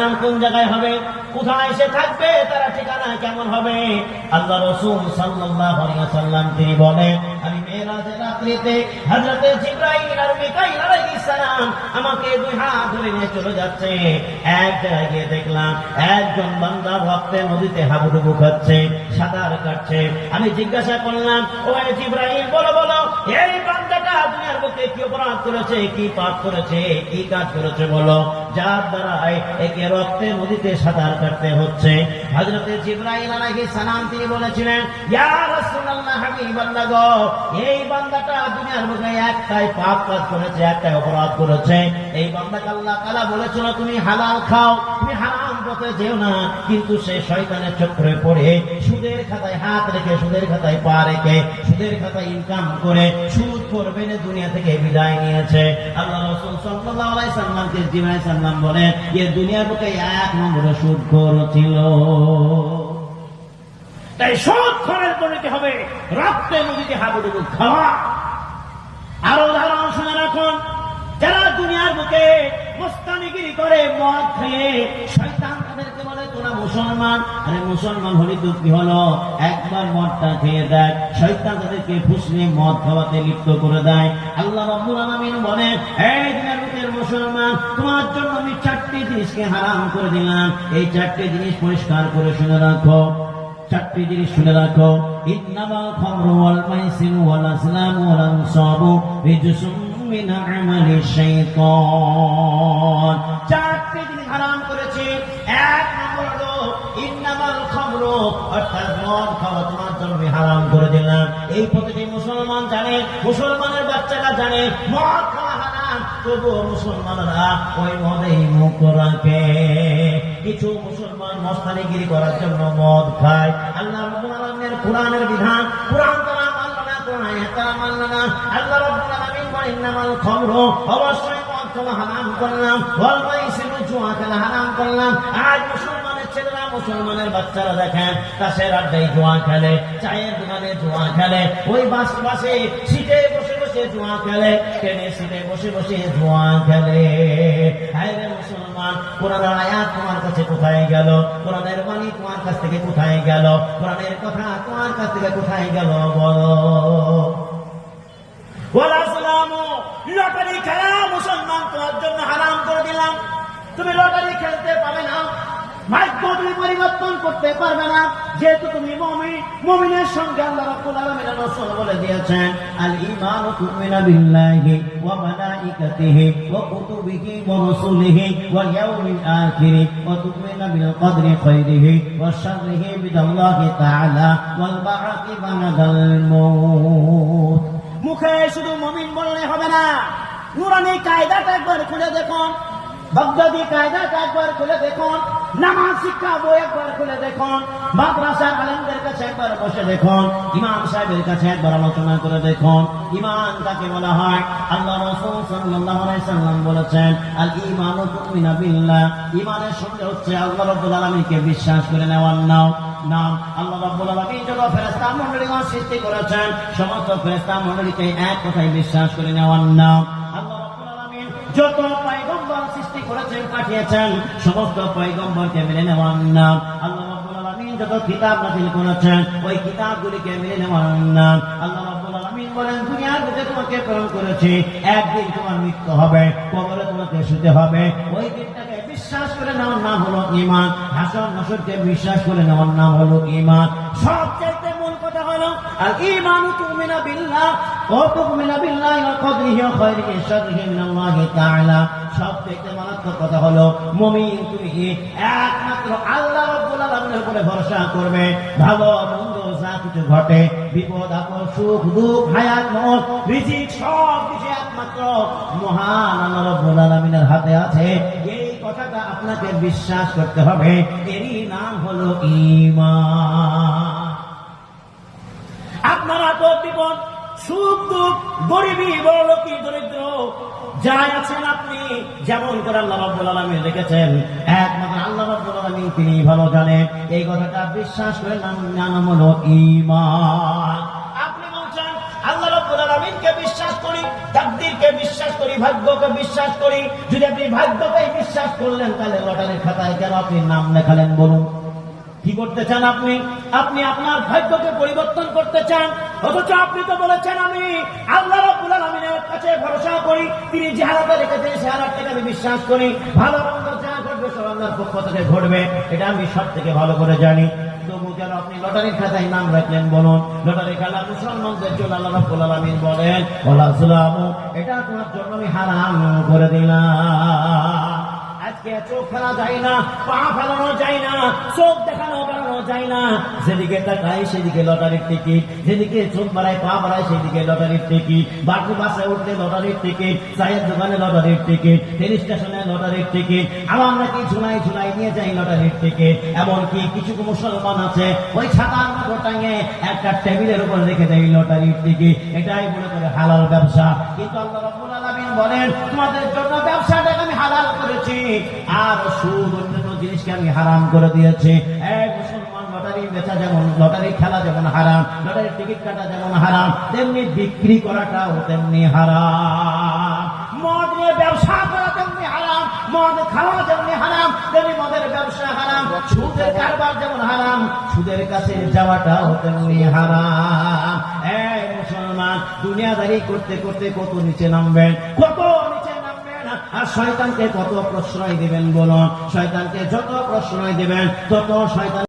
নাম কোন জায়গায় হবে? কোথায় এসে থাকবে? ঠিকানা কেমন হবে? আল্লাহ রসুল তিনি আমি রাত্রিতে জিবরাইল আমাকে দুই হাত ধরে নিয়ে চলে যাচ্ছে। একজন বান্দা রক্তে নদীতে হাবুডুবু খাচ্ছে, সাঁতার কাটছে। আমি জিজ্ঞাসা করলাম ও জিব্রাহিম বলো বলো, এই বান্দাটা দুনিয়ার বুকে কি অপরাধ করেছে, কি পাপ করেছে, কি কাজ করেছে, বলো? যার দ্বারা একে রক্তের নদীতে সাঁতার কাটতে হচ্ছে। হজরতে জিব্রাইল আলাহি সালাম তিনি বলেছিলেন এই বান্দাটা দুনিয়ার মুখে একটাই পাপ কাজ করেছে, একটাই অপরাধ করেছে। এই বান্দাকে আল্লাহ কালা বলেছিল, তুমি হালাল খাও, তুমি হারাম পথে যেও না, কিন্তু সে শয়তানের চক্রে পড়ে। সুদের খাতায় হাত রেখে, সুদের খাতায় পা রেখে, সুদের খাতায় ইনকাম করে সুদ করবে না দুনিয়া থেকে বিদায় নিয়েছে। আল্লাহ রসুল সাল্লাল্লাহু আলাইহি সাল্লামকে জিবরাইল সাল্লাম বলেন যে দুনিয়ার বুকে এক নম্বরে সুদ ছিল। তাই সুদ খরের পরিণতি হবে রক্তে নদীতে হাবুডুবু খাওয়া। আরও উদাহরণ শুনে রাখুন, যারা দুনিয়ার বুকে মোস্তানিগিরি করে মদ খেয়ে শয়তান তাদেরকে বলে, তোরা মুসলমান? আরে মুসলমান হলে তো কি হলো? একবার মদটা খেয়ে দেয় শয়তান তাদেরকে ফুসলে মদ খাওয়াতে লিপ্ত করে দেয়। আল্লাহ রাব্বুল আলামিন বলে এই বুকের মুসলমান, তোমার জন্য আমি চারটি জিনিসকে হারাম করে দিলাম। এই চারটি জিনিস পরিষ্কার করে শুনে রাখো। চারটি জিনিস শুনে রাখো। ইন্নামাল খামরু ওয়াল মাইসিরু ওয়াল আসলামু ওয়াল আনসাবু, রিজসুম মিন আমালি শাইতান চারটি জিনিস হারাম করেছে। এক নম্বর হলো, ইন্নামাল খামরু, অর্থাৎ মদ খাওয়া তোমার জন্য হারাম করে দিলাম। এই প্রতিটি মুসলমান জানে, মুসলমানের বাচ্চারা জানে, মদ মুসলমানরা ওই মদেই মুখ রাখে। কিছু মুসলমান মস্তানিগিরি করার জন্য মদ খায়। আল্লাহ কোরআনের বিধান কোরআন তারা মানল না কোরআন তারা মানল না আল্লাহ রাব্বুল আলামিন বলেন ইন্নামাল খামরু, অবশ্যই হারাম করলাম ওয়াল মাইসিরু জুয়া খেলা হারাম করলাম। আজ মুসলমানের ছেলেরা মুসলমানের বাচ্চারা দেখেন তাসের আড্ডায় জুয়া খেলে, চায়ের দোকানে জুয়া খেলে, ওই বাস বাসে সিটে বসে বসে জুয়া খেলে, ট্রেনে সিটে বসে বসে জুয়া খেলে। মুসলমান, কোরআনের তোমার কাছে কোথায় গেল? কোরআনের বাণী তোমার কাছ থেকে কোথায় গেল? কোরআনের কথা তোমার কাছ থেকে কোথায় গেল বলো? লটারি খেলা মুসলমান তোমার জন্য হারাম করে দিলাম। তুমি লটারি খেলতে পারবে না। ভাগ্য তুমি পরিবর্তন করতে পারবে না। যেহেতু তুমি মমিন, মমিনের সঙ্গে আল্লাহ রাব্বুল আলামিন রাসূল বলে দিয়েছেন, আল ঈমান তুমিনা বিল্লাহি ওয়া মালাইকাতিহি ওয়া কুতুবিহি ওয়া রাসূলিহি ওয়াল ইয়াউমিল আখির ওয়া তুমিনা বিল কদরি খাইরিহি ওয়া শাররিহি বিদাল্লাহি তাআলা ওয়াল বা'থি বা'দাল মাউত মুখে শুধু মমিন বললে হবে না। নুরানি কায়দাটা একবার খুলে দেখুন, বাগদাদি কায়দাটা একবার খুলে দেখুন, নামাজ শিক্ষা বই একবার খুলে দেখুন মাদ্রাসা আলেমদের কাছে একবার বসে দেখুন, ইমাম সাহেবের কাছে একবার আলোচনা করে দেখুন। ইমান কাকে বলা হয়? আল্লাহ রাসূল সাল্লাল্লাহু সাল্লাম বলেছেন, আল ঈমানু তুমিনা বিল্লাহ। ইমানের সঙ্গে হচ্ছে আল্লাহ রাব্বুল আলামিনকে বিশ্বাস করে নেওয়ার নাম। নাম আল্লাহ রাব্বুল আলামিন। যত ফেরেশতা সৃষ্টি করেছেন। সমস্ত ফেরেশতা মণ্ডলীকে এক কথায় বিশ্বাস করে নেওয়ার নাম আল্লাহ রাব্বুল আলামিন যত পয়গম্বর সৃষ্টি করেছেন, পাঠিয়েছেন, সমস্ত পয়গম্বরকে মেনে নেওয়ার নাম আল্লাহ যত কিতাব নাযিল করেছেন, ওই কিতাবগুলিকে মেনে নেওয়ার নাম আল্লাহ রাব্বুল আলামিন বলেন, দুনিয়ার বুকে তোমাকে প্রেরণ করেছি। একদিন তোমার মৃত্যু হবে, কবরে তোমাকে শুতে হবে। ওই দিনটাকে বিশ্বাস করে নেওয়ার নাম হলো ইমান হাসন নসরকে বিশ্বাস করে নেওয়ার নাম হলো ইমান সবচাইতে মূল কথা হলো আর ইমান তুমিনা বিল্লাহ একমাত্র ভরসা করবে। ঘটে, বিপদ, আপদ, সুখ, দুঃখ, হায়াত সব কিছু একমাত্র মহান আল্লাহ রাব্বুল আলামিনের হাতে আছে। এই কথাটা আপনাকে বিশ্বাস করতে হবে। এরই নাম হলো ঈমান। আপনার আপদ বিপদ সুখ দুঃখ, গরিবী বড় লোকী দরিদ্র, যাই আছেন আপনি, যেমন করে আল্লাহ রাব্বুল আলামিন রেখেছেন একমাত্র আল্লাহ রাব্বুল আলামিন তিনি ভালো জানেন। এই কথাটা বিশ্বাস করে নাম নাম হলো ঈমান। আলামিনকে বিশ্বাস করি, ভাগ্যকে বিশ্বাস করি, যদি আপনি ভাগ্যকে বিশ্বাস করলেন, তাহলে লটারির খাতায় কেন আপনি নাম লেখালেন বলুন? কি করতে চান আপনি? আপনি আপনার ভাগ্যকে পরিবর্তন করতে চান। অথচ আপনি তো বলেছেন আমি আল্লাহ রাব্বুল আলামিনের কাছে ভরসা করি, তিনি যে হালাতে রেখেছেন, সে হালাতটাকে আমি বিশ্বাস করি। ভালো মন্দ যা ঘটবে, সব আল্লাহর পক্ষ থেকে ঘটবে। এটা আমি সব থেকে ভালো করে জানি। কেন আপনি লটারির খাতায় নাম রাখলেন বলুন। লটারি খেলা মুসলমানদের জন্য আল্লাহ রাব্বুল আলামিন বলেন ওলা সালামু এটা তোমার জন্য আমি হারাম করে দিলাম। আজকে চোখ ফেলা যায় না, পা ফেলানো যায় না, চোখ যায় না। যেদিকে তাকাই সেদিকে লটারির টিকিট। যেদিকে চোখ বাড়ায়, পা বাড়ায় সেদিকে লটারির টিকিট। বাকি বাসে উঠলে লটারির টিকিট, চায়ের দোকানে লটারির টিকিট ট্রেন স্টেশনে লটারির টিকিট। আমরা কি ঝুলাই ঝুলাই নিয়ে যাই লটারির টিকিট। এমনকি কিছু মুসলমান আছে, ওই ছাতার মতো টাঙে একটা টেবিলের উপর রেখে দেয় লটারির টিকিট। এটাই মনে করে হালাল ব্যবসা। কিন্তু আল্লাহ বলেন, তোমাদের জন্য ব্যবসাটাকে আমি হালাল করেছি, আর সুদ অন্যান্য জিনিসকে আমি হারাম করে দিয়েছি। লটারি বেচা যেমন লটারি খেলা যেমন হারাম, লটারির টিকিট কাটা যেমন হারাম, তেমনি বিক্রি করাটাও তেমনি হারাম। মদ নিয়ে ব্যবসা করা তেমনি হারাম, মদ খাওয়া যেমনি হারাম, তেমনি মদের ব্যবসা হারাম, সুদের কারবার যেমন হারাম, সুদের কাছে যাওয়াটাও তেমনি হারাম। এই মুসলমান, দুনিয়াদারি করতে করতে কত নিচে নামবেন, কত আর শয়তানকে কত প্রশ্রয় দিবেন বলুন? শয়তানকে যত প্রশ্রয় দিবেন, তত শয়তান